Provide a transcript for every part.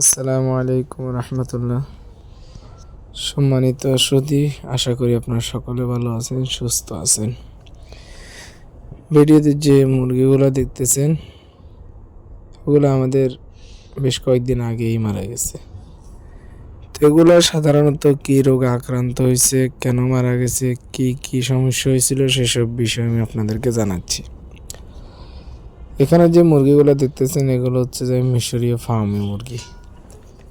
আসসালামু আলাইকুম রহমতুল্লাহ। সম্মানিত সুদী আশা করি আপনারা সকলে ভালো আছেন, সুস্থ আছেন। ভিডিওতে যে মুরগিগুলো দেখতেছেন, ওগুলো আমাদের বেশ কয়েকদিন আগেই মারা গেছে। তো এগুলো সাধারণত কি রোগে আক্রান্ত হয়েছে, কেন মারা গেছে, কি কি সমস্যা হয়েছিল, সেসব বিষয় আমি আপনাদেরকে জানাচ্ছি। এখানে যে মুরগিগুলো দেখতেছেন, এগুলো হচ্ছে যে মিশরীয় ফার্মি মুরগি।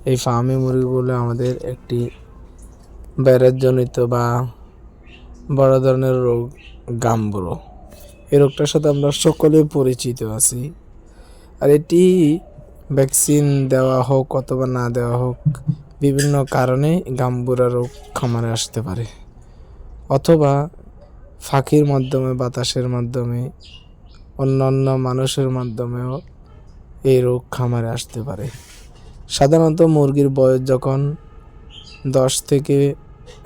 এই ফার্মি মুরগিগুলো আমাদের একটি জনিত বা বড় ধরনের রোগ, গাম্বুরো। এই রোগটার সাথে আমরা সকলে পরিচিত আছি। আর এটি ভ্যাকসিন দেওয়া হোক অথবা না দেওয়া হোক, বিভিন্ন কারণে গাম্বুরা রোগ খামারে আসতে পারে। অথবা ফাঁকির মাধ্যমে, বাতাসের মাধ্যমে, অন্যান্য মানুষের মাধ্যমেও এই রোগ খামারে আসতে পারে। সাধারণত মুরগির বয়স যখন দশ থেকে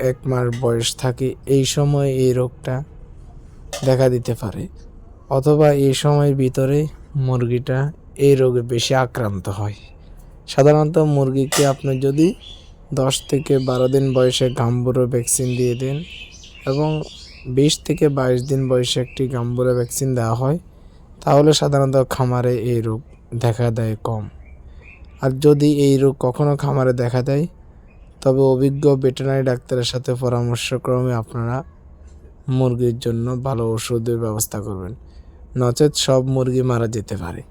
এক মাস বয়স থাকে, এই সময় এই রোগটা দেখা দিতে পারে। অথবা এই সময়ের ভিতরে মুরগিটা এই রোগে বেশি আক্রান্ত হয়। সাধারণত মুরগিকে আপনি যদি দশ থেকে বারো দিন বয়সে গাম্বুরো ভ্যাকসিন দিয়ে দেন এবং বিশ থেকে বাইশ দিন বয়সে একটি গাম্বুরো ভ্যাকসিন দেওয়া হয়, তাহলে সাধারণত খামারে এই রোগ দেখা দেয় কম। আর যদি এই রোগ কখনো খামারে দেখা দেয়, তবে অভিজ্ঞ ভেটেরিনারি ডাক্তারের সাথে পরামর্শক্রমে আপনারা মুরগির জন্য ভালো ওষুধের ব্যবস্থা করবেন। নচেত সব মুরগি মারা যেতে পারে।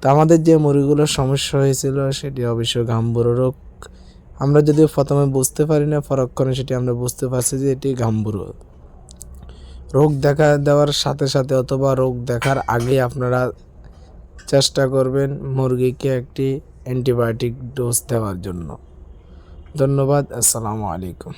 তো আমাদের যে মুরগিগুলোর সমস্যা হয়েছিল, সেটি অবশ্য গাম্বুরো রোগ। আমরা যদি প্রথমে বুঝতে পারি না, পরক্ষণে সেটি আমরা বুঝতে পারছি যে এটি গাম্বুরো রোগ দেখা দেওয়ার সাথে সাথে অথবা রোগ দেখার আগে আপনারা চেষ্টা করবেন মুরগিকে একটি অ্যান্টিবায়োটিক ডোজ দেওয়ার জন্য। ধন্যবাদ আসসালামু আলাইকুম।